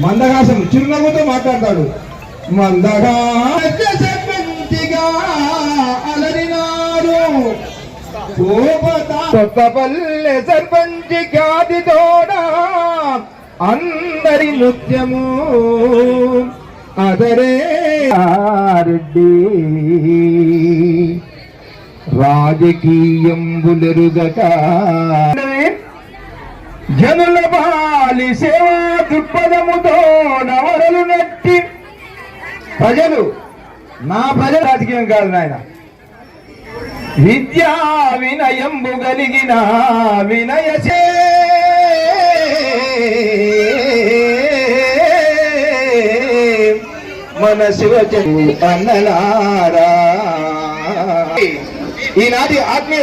మందహాసం చిరునవ్వుతో మాట్లాడతాడు. అలరినాడు కొత్తపల్లె సర్పంచ్ ఖ్యాతి తోడా అందరి నృత్యము. అదరే రెడ్డి రాజకీయంబులెరుగక. జనుల బాలి సేవా దృక్పథముతో నవరలు నెట్టి. ప్రజలు నా ప్రజల రాజకీయం కాదు నాయన. విద్యా వినయంబు కలిగిన వినయచే మన శివ అన్నలారా. ఈనాటి ఆత్మీయ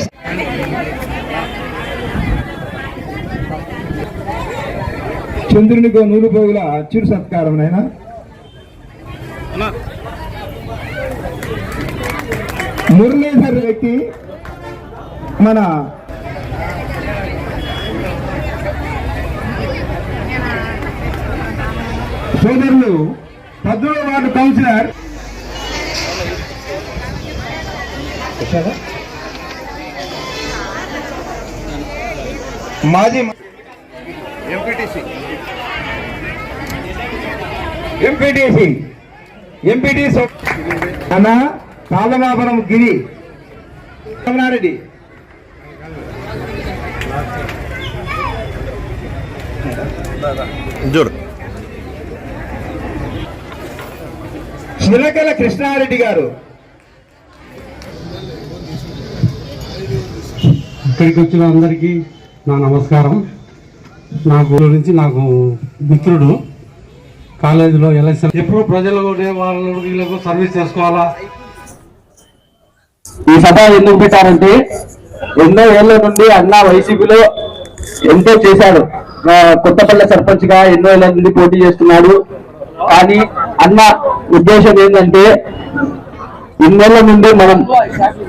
చంద్రునికో నూరు పోగుల చిరు సత్కారం నాయనా? మురళీధర్ వ్యక్తి మన సోదరులు పద్మూడవ వార్డు కౌన్సిలర్. మాజీ ఎంపీటీసీ. ఎంపీటీసీ. ఎంపీటీసీ అన్న కాదనాపురం గిరి. రమణారెడ్డి జోర్ చిలకల కృష్ణారెడ్డి గారు. ఇక్కడికి వచ్చిన అందరికీ నా నమస్కారం. నాకు గురించి నాకు మిత్రుడు కాలేజీలో ఎలక్షన్ ఎప్పుడు ప్రజలు వాళ్ళకు సర్వీస్ చేసుకోవాలా? ఈ సభ ఎందుకు పెట్టారంటే ఎన్నో ఏళ్ళ నుండి అన్న వైసీపీలో ఎంతో చేశాడు. కొత్తపల్లె సర్పంచ్గా ఎన్నో ఏళ్ళ నుండి పోటీ చేస్తున్నాడు. కానీ అన్న ఉద్దేశం ఏంటంటే ఇన్నేళ్ళ నుండి మనం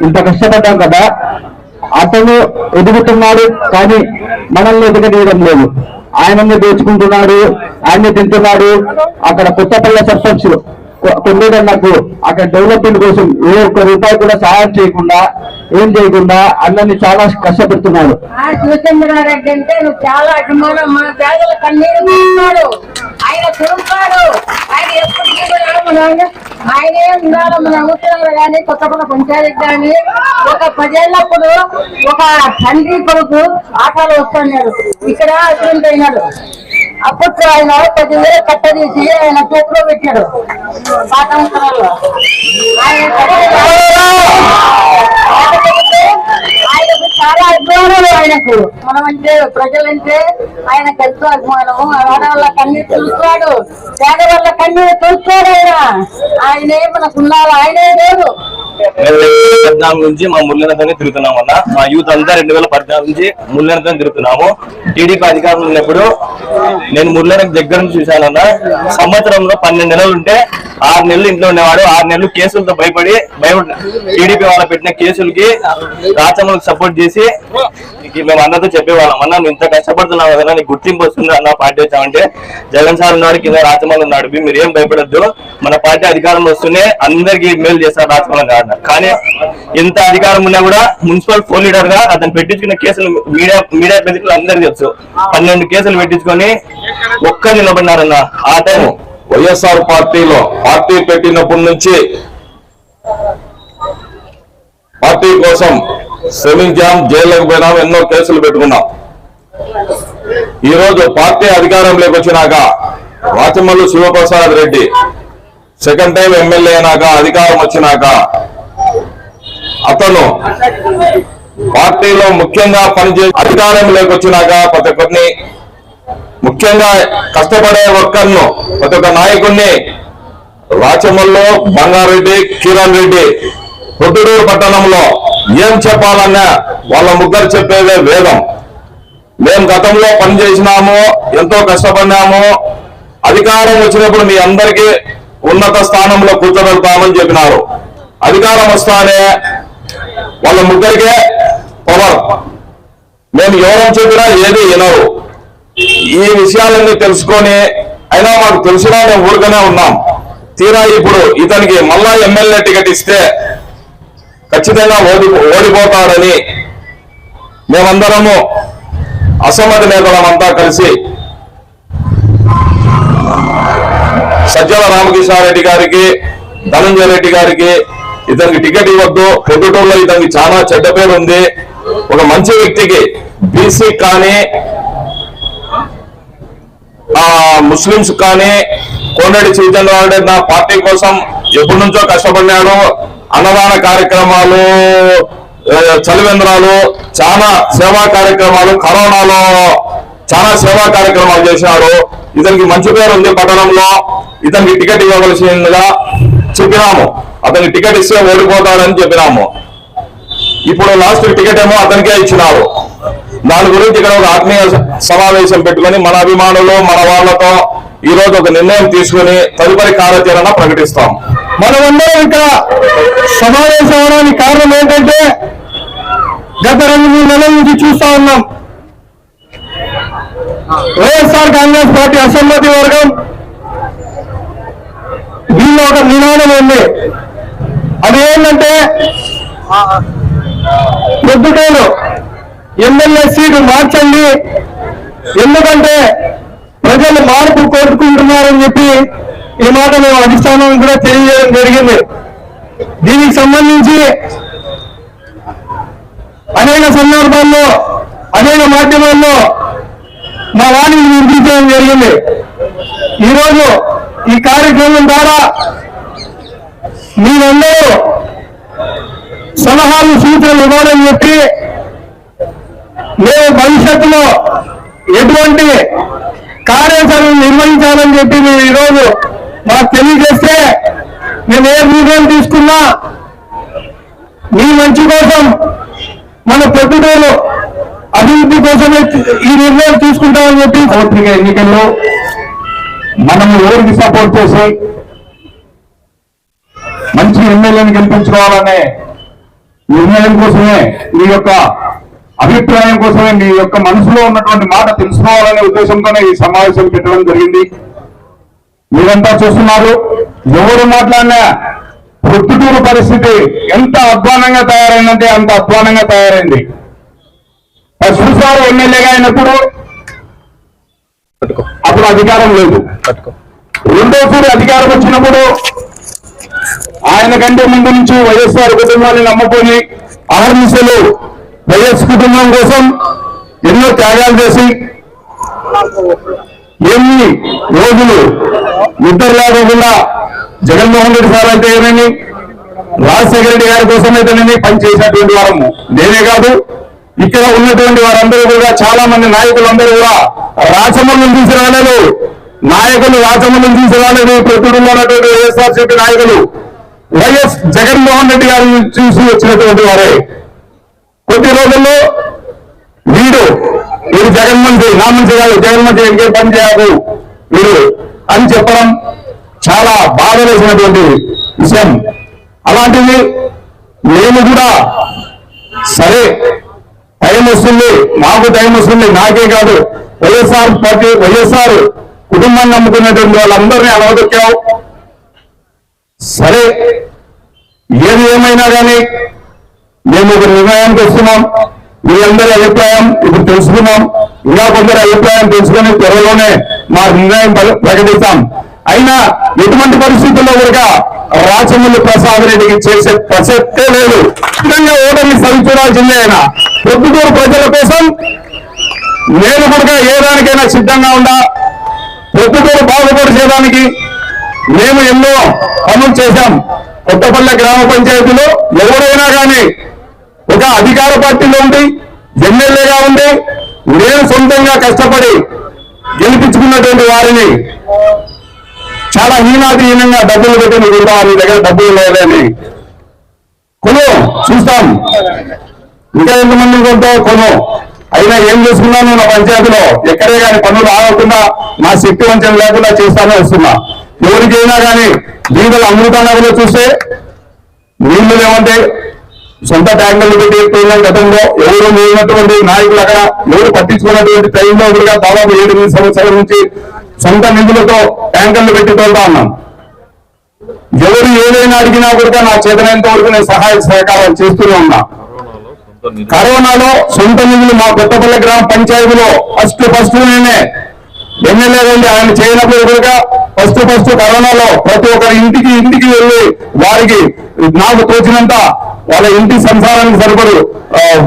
ఇంత కష్టపడ్డాం కదా అతను ఎదుగుతున్నాడు కానీ మనల్ని ఎదగనీయడం లేదు. ఆయనని దోచుకుంటున్నాడు ఆయన్ని తింటున్నాడు. అక్కడ కొత్తపల్లె సర్పంచ్ కొండేదన్నకు అక్కడ డెవలప్మెంట్ కోసం ఏ ఒక్క రూపాయి కూడా సహాయం చేయకుండా ఏం చేయకుండా అన్నని చాలా కష్టపెడుతున్నాడు ఆ శివచంద్రారెడ్డి అంటే నువ్వు చాలా అభిమానం. మన పేదల కన్నీరు ఉన్నాడు ఆయన తిరుగుతాడు ఆయన ఎప్పటికీ కూడా ఆయన ఆయనే ఉండాలి మన ఊపిలో కానీ కొత్త పంచాయతీ కానీ. ఒక పదేళ్ళప్పుడు ఒక తండ్రి కొడుకు ఆటలు వస్తున్నాడు. ఇక్కడ అటువంటి అయినాడు. అప్పట్లో ఆయన పదివేలు కట్టదీసి ఆయన చేతిలో పెట్టాడు. పాఠంలో ఆయన ఆయనకు చాలా అభిమానులు ఆయనకు. మనమంటే ప్రజలంటే ఆయనకు ఎంతో అభిమానము. ఆడవాళ్ళ కన్నీ తెలుస్తాడు పేదవాళ్ళ కన్నీ తెలుస్తాడు ఆయన. ఆయన మనకు ఉండాలి ఆయనే లేదు పద్నాలుగు నుంచి మా ముళ్ళనతోనే తిరుగుతున్నాం అన్న. మా యూత్ అంతా రెండు వేల పద్నాలుగు నుంచి ముళ్ళనతో తిరుగుతున్నాము. టీడీపీ అధికారంలో ఉన్నప్పుడు నేను ముళ్ళనకు దగ్గర నుంచి చూశానన్న సంవత్సరంలో పన్నెండు నెలలు ఉంటే ఆరు నెలలు ఇంట్లో ఉండేవాడు. ఆరు నెలలు కేసులతో భయపడి భయపడి టీడీపీ వాళ్ళ పెట్టిన కేసులకి రాచమ్మలకు సపోర్ట్ చేసి మేము అందరితో చెప్పేవాళ్ళం. అన్న నువ్వు ఇంత కష్టపడుతున్నావు కదా నీకు గుర్తింపు వస్తుంది అన్న పార్టీ వచ్చామంటే జగన్ సార్ ఉన్నాడు కింద రాచమల్ ఉన్నాడు. మీరు ఏం భయపడద్దు. మన పార్టీ అధికారంలో వస్తూనే అందరికీ మేలు చేస్తారు రాచమల్ అన్నారు కానీ ఎంత అధికారం ఉన్నా కూడా మున్సిపల్ ఫోన్ లీడర్గా అతను పెట్టించుకున్న కేసులు మీడియా మీడియా ప్రతినిధులు అందరికీ తెలుసు. పన్నెండు కేసులు పెట్టించుకొని ఒక్క నిలబడినారన్న ఆ టైం వైఎస్ఆర్ పార్టీలో పార్టీ పెట్టినప్పటి నుంచి పార్టీ కోసం శ్రమించాం జైల్లోకి పోయినాం ఎన్నో కేసులు పెట్టుకున్నాం. ఈరోజు పార్టీ అధికారంలోకి వచ్చినాక Rachamallu Sivaprasad Reddy second time MLA అయినాక అధికారం వచ్చినాక అతను పార్టీలో ముఖ్యంగా పనిచేసి అధికారంలోకి వచ్చినాక ప్రతి ఒక్కరిని ముఖ్యంగా కష్టపడే ఒక్కరిను ప్రతి ఒక్క నాయకుడిని రాచమల్లో బంగారెడ్డి కిరణ్ రెడ్డి పొద్దుడూరు పట్టణంలో ఏం చెప్పాలన్నా వాళ్ళ ముగ్గురు చెప్పేదే వేదం. మేము గతంలో పనిచేసినాము ఎంతో కష్టపడినాము. అధికారం వచ్చినప్పుడు మీ అందరికీ ఉన్నత స్థానంలో కూర్చోబెడతామని చెప్పినారు. అధికారం వస్తానే వాళ్ళ ముగ్గురికే పవర్. మేము ఎవరం చెప్పినా ఏది వినవు ఈ విషయాలన్నీ తెలుసుకొని అయినా మాకు తెలిసినా మేము ఊరుగానే ఉన్నాం. తీరా ఇప్పుడు ఇతనికి మళ్ళా ఎమ్మెల్యే టికెట్ ఇస్తే ఖచ్చితంగా ఓడి ఓడిపోతాడని మేమందరము అసమ్మతి నేతలమంతా కలిసి సజ్జల రామకృష్ణారెడ్డి గారికి ధనంజయ రెడ్డి గారికి ఇతనికి టికెట్ ఇవ్వద్దు. పొద్దుటూరులో ఇతనికి చాలా చెడ్డ పేరు ఉంది. ఒక మంచి వ్యక్తికి బీసీ కానీ ఆ ముస్లింస్ కానీ కోనరెడ్డి చైతన్యరెడ్డి నా పార్టీ కోసం ఎప్పటి నుంచో కష్టపడినాడు. అన్నదాన కార్యక్రమాలు చలివేంద్రాలు చాలా సేవా కార్యక్రమాలు కరోనాలో చాలా సేవా కార్యక్రమాలు చేసినాడు ఇతనికి మంచి పేరు ఉంది పట్టణంలో. ఇతనికి టికెట్ ఇవ్వవలసిందిగా చెప్పినాము. అతనికి టికెట్ ఇస్తే ఓడిపోతాడని చెప్పినాము. ఇప్పుడు లాస్ట్ టికెట్ ఏమో అతనికే ఇచ్చినారు. దాని గురించి ఇక్కడ ఒక ఆత్మీయ సమావేశం పెట్టుకొని మన అభిమానులు మన వాళ్ళతో ఈ రోజు ఒక నిర్ణయం తీసుకుని తదుపరి కార్యాచరణ ప్రకటిస్తాం. మనమందరం ఇక్కడ సమావేశం అవడానికి కారణం ఏంటంటే గత రెండు మూడు నెలల నుంచి చూస్తా ఉన్నాం. వైఎస్ఆర్ కాంగ్రెస్ పార్టీ అసమ్మతి వర్గం దీనిలో ఒక నినాదం ఉంది. అది ఏంటంటే పొద్దుటూరు ఎమ్మెల్యే సీటు మార్చండి. ఎందుకంటే ప్రజలు మార్పు కోరుకుంటున్నారని చెప్పి ఈ మాట మేము అధిష్టానం కూడా తెలియజేయడం జరిగింది. దీనికి సంబంధించి అనేక సందర్భాల్లో అనేక మాధ్యమాల్లో మా వాణిని వినిపించడం జరిగింది. ఈరోజు ఈ కార్యక్రమం ద్వారా మీరందరూ సలహాలు సూచనలు ఇవ్వాలని చెప్పి మేము భవిష్యత్తులో ఎటువంటి కార్యాచరణ నిర్వహించాలని చెప్పి మేము ఈరోజు మాకు తెలియజేస్తే మేము ఏ నిర్ణయం తీసుకున్నా మీ మంచి కోసం మన ప్రభుత్వాలు అభివృద్ధి కోసమే ఈ నిర్ణయం తీసుకుంటామని చెప్పి పత్రిక ఎన్నికల్లో మనము ఎవరికి సపోర్ట్ చేసి మంచి ఎమ్మెల్యేని గెలిపించుకోవాలనే నిర్ణయం కోసమే మీ యొక్క అభిప్రాయం కోసమే మీ యొక్క మనసులో ఉన్నటువంటి మాట తెలుసుకోవాలనే ఉద్దేశంతోనే ఈ సమావేశం పెట్టడం జరిగింది. మీరంతా చూస్తున్నారు ఎవరు మాట్లాడినా పొద్దుటూరు పరిస్థితి ఎంత అధ్వానంగా తయారైందంటే అంత అధ్వానంగా తయారైంది. పశుసారి ఎమ్మెల్యేగా అయినప్పుడు అప్పుడు అధికారం లేదు. రెండోసారి అధికారం వచ్చినప్పుడు ఆయన కంటే ముందు నుంచి వైఎస్ఆర్ కుటుంబాన్ని నమ్ముకొని ఆర్మిసలు వైఎస్ కుటుంబం కోసం ఎన్నో త్యాగాలు చేసి ఎన్ని రోజులు నిద్ర లేకుండా జగన్మోహన్ రెడ్డి సార్ అయితే ఏమని రాజశేఖర రెడ్డి గారి కోసం అయితేనేమి పనిచేసినటువంటి వారము. నేనే కాదు ఇక్కడ ఉన్నటువంటి వారందరూ కూడా చాలా మంది నాయకులందరూ కూడా రాచమల్లిని తీసి రాలేదు నాయకులు రాచమల్లిని తీసి రాలేదు ప్రతిలో ఉన్నటువంటి వైఎస్ఆర్సీపీ నాయకులు వైఎస్ జగన్మోహన్ రెడ్డి గారిని చూసి వచ్చినటువంటి వారే. కొద్ది రోజుల్లో వీడు జగన్ జగన్మంత్రి నా మంత్రి కాదు జగన్మంత్రి ఇంకే పని చేయదు వీడు అని చెప్పడం చాలా బాధ వేసినటువంటి విషయం. అలాంటిది నేను కూడా సరే వస్తుంది మాకు టైం వస్తుంది నాకే కాదు. వైఎస్ఆర్ పార్టీ వైఎస్ఆర్ కుటుంబాన్ని నమ్ముకున్నటువంటి వాళ్ళందరినీ అలవదొక్కావు సరే ఏది ఏమైనా కానీ మేము ఒక నిర్ణయానికి వస్తున్నాం. మీ అందరి అభిప్రాయం ఇప్పుడు తెలుసుకున్నాం. ఇంకా కొందరి అభిప్రాయం తెలుసుకొని త్వరలోనే మా నిర్ణయం ప్రకటిస్తాం. అయినా ఎటువంటి పరిస్థితుల్లో కూడా రాచమల్లి ప్రసాద్ రెడ్డికి చేసే ప్రసక్తే లేదు. ఖచ్చితంగా ఓటమి సరిచూడాల్సిందే ఆయన. పొద్దుటూరు ప్రజల కోసం నేను కూడా ఏ దానికైనా సిద్ధంగా ఉండా పొద్దుటూరు బాగుపరిచేదానికి మేము ఎన్నో పనులు చేశాం. కొత్తపల్లె గ్రామ పంచాయతీలో ఎవరైనా కానీ ఒక అధికార పార్టీలో ఉండి ఎమ్మెల్యేగా ఉండి నేను సొంతంగా కష్టపడి గెలిపించుకున్నటువంటి వారిని చాలా హీనాధీనంగా డబ్బులు పెట్టి మీరు మీ దగ్గర డబ్బులు లేదని కొను చూస్తాం. ఇంకా ఎంతమంది కొంటావు కొను. అయినా ఏం చేసుకున్నాను నా పంచాయతీలో? ఎక్కడే కానీ పనులు ఆగకుండా నా శక్తి వంచన లేకుండా చేస్తానే వస్తున్నా. ఎవరికైనా కానీ దీనిలో అమృత నగర్లో చూస్తే నీళ్ళు లేవంటే సొంత ట్యాంకర్లు పెట్టి ఎత్తుకున్నాం గతంలో ఎవరు లేనటువంటి నాయకులు అక్కడ ఎవరు పట్టించుకున్నటువంటి ట్రైన్లో కూడా దాదాపు ఏడు ఎనిమిది సంవత్సరాల నుంచి సొంత నిధులతో ట్యాంకర్లు పెట్టి తోలుతా ఉన్నాం. ఎవరు ఏదైనా అడిగినా కూడా నా చేతనైనంత వరకు నేను సహాయ సహకారాలు చేస్తూనే ఉన్నా. కరోనాలో సొంత నిధులు మా కొత్తపల్లి గ్రామ పంచాయతీలో ఫస్ట్ ఫస్ట్ నేనే. ఎమ్మెల్యే వెళ్ళి ఆయన చేయనప్పుడు కూడా ఫస్ట్ ఫస్ట్ కరోనాలో ప్రతి ఒక్కరి ఇంటికి ఇంటికి వెళ్ళి వారికి నాకు తోచినంత వాళ్ళ ఇంటి సంసారానికి సరిపడు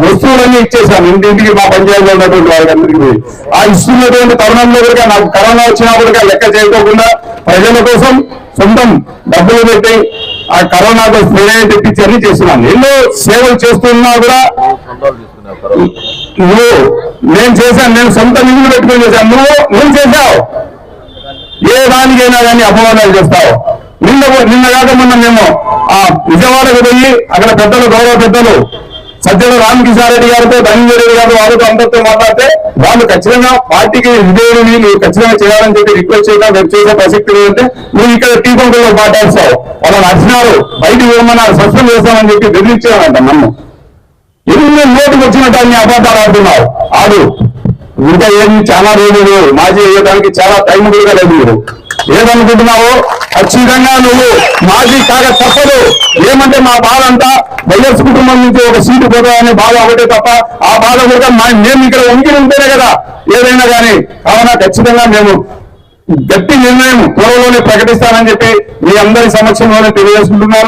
వస్తువులన్నీ ఇచ్చేసాను ఇంటింటికి మా పంచాయతీలో ఉన్నటువంటి వారికి ఆ ఇస్తున్నటువంటి తరుణంలో కూడా నాకు కరోనా వచ్చినప్పుడు లెక్క చేయకోకుండా ప్రజల కోసం సొంతం డబ్బులు పెట్టి ఆ కరోనాకు స్ప్రే తెప్పించి అన్ని చేస్తున్నాను. ఎన్నో సేవలు చేస్తున్నా కూడా నువ్వు నేను చేశాను నేను సొంత నిధులు పెట్టుకుని చేశాను. నువ్వు నువ్వు చేశావు. ఏ దానికైనా కానీ అపవాదాలు చేస్తావు. నిన్న నిన్న కాక మొన్న మేము ఆ విజయవాడకు పోయి అక్కడ పెద్దలు గౌరవ పెద్దలు సజ్జల రామకిషారెడ్డి గారితో ధనంజయ రెడ్డి గారు వాళ్ళతో అందరితో మాట్లాడితే వాళ్ళు ఖచ్చితంగా పార్టీకి విధేయుని నువ్వు ఖచ్చితంగా చేయాలని చెప్పి రిక్వెస్ట్ చేయడం రేపు చేసే ప్రసక్తి లేదంటే నువ్వు ఇక్కడ టీ పంపుల్లో మాట్లాడుతావు. వాళ్ళని అర్చినారు బయటికి పోమన్నారు సస్పెండ్ చేస్తామని చెప్పి బెదిరించామంట నన్ను. ఎన్ని నోటుకు వచ్చినట్టు అన్ని అబద్ధాలు ఆడుతున్నావు ఆడు ఇంకా ఏమి చాలా రోజులు మాజీ వేయడానికి చాలా టైం కూడా లేదు మీరు. ఏదనుకుంటున్నావు ఖచ్చితంగా నువ్వు మాజీ కాక తప్పదు. ఏమంటే మా బాధ అంతా వైఎస్ కుటుంబం నుంచి ఒక సీటు పోతామనే బాధ ఒకటే తప్ప ఆ బాధ కూడా మా- మేము ఇక్కడ ఉండి ఉంటేనే కదా. ఏదైనా కానీ కావున ఖచ్చితంగా మేము గట్టి నిర్ణయం త్వరలోనే ప్రకటిస్తానని చెప్పి మీ అందరి సమక్షంలోనే తెలియజేసుకుంటున్నాను.